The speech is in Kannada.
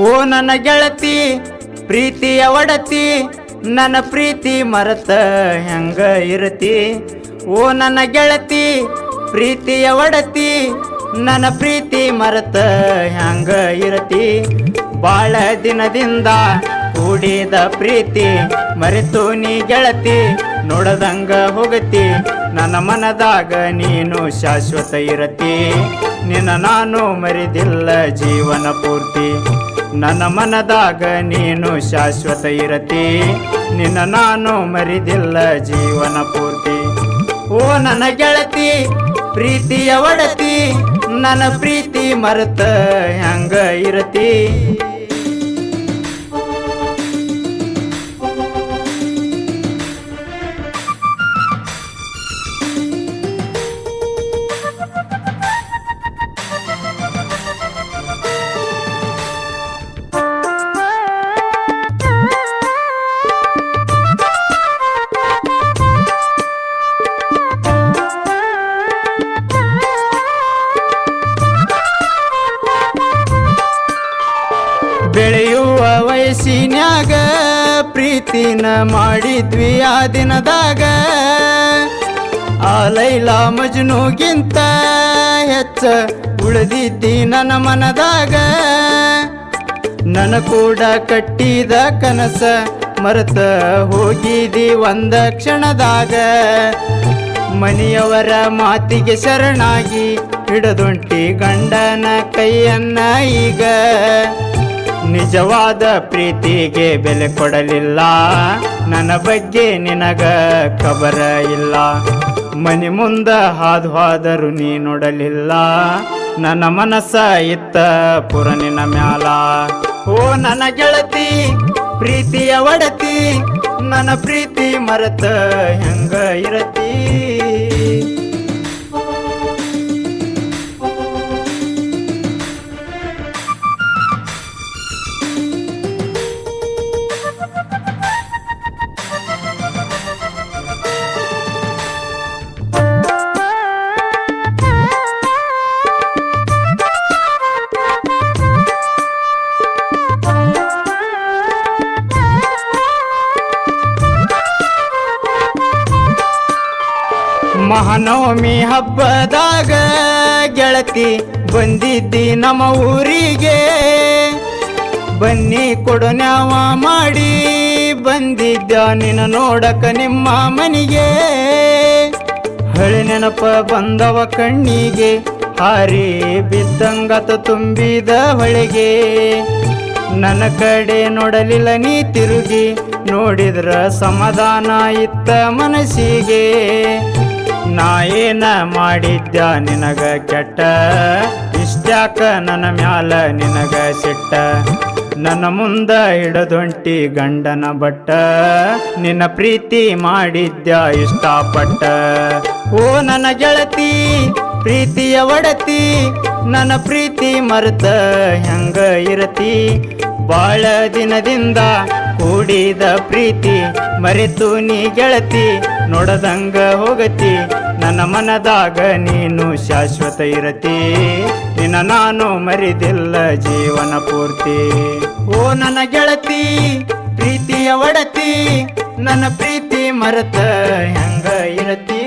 ಓ ನನ್ನ ಗೆಳತಿ, ಪ್ರೀತಿಯ ಒಡತಿ, ನನ್ನ ಪ್ರೀತಿ ಮರತ ಹೆಂಗ ಇರತಿ? ಓ ನನ್ನ ಗೆಳತಿ, ಪ್ರೀತಿಯ ಒಡತಿ, ನನ್ನ ಪ್ರೀತಿ ಮರತ ಹೆಂಗ ಇರತಿ? ಬಾಳ ದಿನದಿಂದ ಕೂಡಿದ ಪ್ರೀತಿ ಮರೆತು ನೀ ಗೆಳತಿ, ನೋಡದಂಗ ಹೋಗತಿ. ನನ್ನ ಮನದಾಗ ನೀನು ಶಾಶ್ವತ ಇರತಿ. ನಿನ್ನ ನಾನು ಮರಿದಿಲ್ಲ ಜೀವನ ಪೂರ್ತಿ. ನನ್ನ ಮನದಾಗ ನೀನು ಶಾಶ್ವತ ಇರತಿ. ನಿನ್ನ ನಾನು ಮರಿದಿಲ್ಲ ಜೀವನ ಪೂರ್ತಿ. ಓ ನನ್ನ ಗೆಳತಿ, ಪ್ರೀತಿಯ ಒಡತಿ, ನನ್ನ ಪ್ರೀತಿ ಮರೆತ ಹೆಂಗ ಇರತಿ? ಬೆಳೆಯುವ ವಯಸ್ಸಿನಾಗ ಪ್ರೀತಿನ ಮಾಡಿದ್ವಿ ಆ ದಿನದಾಗ. ಆ ಲೈಲಾ ಮಜ್ನುಗಿಂತ ಹೆಚ್ಚ ಉಳಿದಿದ್ದಿ ನನ್ನ ಮನದಾಗ. ನನ್ನ ಕೂಡ ಕಟ್ಟಿದ ಕನಸ ಮರೆತ ಹೋಗಿದಿ ಒಂದ ಕ್ಷಣದಾಗ. ಮನೆಯವರ ಮಾತಿಗೆ ಶರಣಾಗಿ ಹಿಡದೊಂಟಿ ಗಂಡನ ಕೈಯನ್ನ ಈಗ. ನಿಜವಾದ ಪ್ರೀತಿಗೆ ಬೆಲೆ ಕೊಡಲಿಲ್ಲ. ನನ್ನ ಬಗ್ಗೆ ನಿನಗ ಖಬರ ಇಲ್ಲ. ಮನೆ ಮುಂದ ಹಾದು ಹಾದರು ನೀ ನೋಡಲಿಲ್ಲ. ನನ್ನ ಮನಸ್ಸ ಇತ್ತ ಪುರನಿನ ಮ್ಯಾಲ. ಓ ನನ್ನ ಗೆಳತಿ, ಪ್ರೀತಿಯ ಒಡತಿ, ನನ್ನ ಪ್ರೀತಿ ಮರೆತ ಹೆಂಗ ಇರತಿ? ಮಹಾನವಮಿ ಹಬ್ಬದಾಗ ಗೆಳತಿ ಬಂದಿದ್ದಿ ನಮ್ಮ ಊರಿಗೆ. ಬನ್ನಿ ಕೊಡು ನ್ಯಾವ ಮಾಡಿ ಬಂದಿದ್ದ ನಿನ್ನ ನೋಡಕ ನಿಮ್ಮ ಮನಿಗೆ. ಹಳಿ ನೆನಪ ಬಂದವ ಕಣ್ಣಿಗೆ, ಹಾರಿ ಬಿದ್ದಂಗತ ತುಂಬಿದ ಹೊಳೆಗೆ. ನನ್ನ ಕಡೆ ನೋಡಲಿಲ್ಲ ನೀ ತಿರುಗಿ, ನೋಡಿದ್ರ ಸಮಾಧಾನ ಇತ್ತ ಮನಸ್ಸಿಗೆ. ನಾ ಏನ ಮಾಡಿದ್ದ ನಿನಗ ಕೆಟ್ಟ? ಇಷ್ಟ್ಯಾಕ ನನ್ನ ಮ್ಯಾಲ ನಿನಗ ಸಿಟ್ಟ? ನನ್ನ ಮುಂದ ಹಿಡದೊಂಟಿ ಗಂಡನ ಬಟ್ಟ? ನಿನ್ನ ಪ್ರೀತಿ ಮಾಡಿದ್ದ ಇಷ್ಟಪಟ್ಟ? ಓ ನನ್ನ ಗೆಳತಿ, ಪ್ರೀತಿಯ ಒಡತಿ, ನನ್ನ ಪ್ರೀತಿ ಮರೆತ ಹೆಂಗ ಇರತಿ? ಬಾಳ ದಿನದಿಂದ ಕೂಡಿದ ಪ್ರೀತಿ ಮರೆತು ನೀ ಗೆಳತಿ, ನೋಡದಂಗ ಹೋಗತಿ. ನನ್ನ ಮನದಾಗ ನೀನು ಶಾಶ್ವತ ಇರತಿ. ನಿನ್ನ ನಾನು ಮರಿದಿಲ್ಲ ಜೀವನ ಪೂರ್ತಿ. ಓ ನನ್ನ ಗೆಳತಿ, ಪ್ರೀತಿಯ ಒಡತಿ, ನನ್ನ ಪ್ರೀತಿ ಮರೆತ ಹೆಂಗ ಇರತಿ?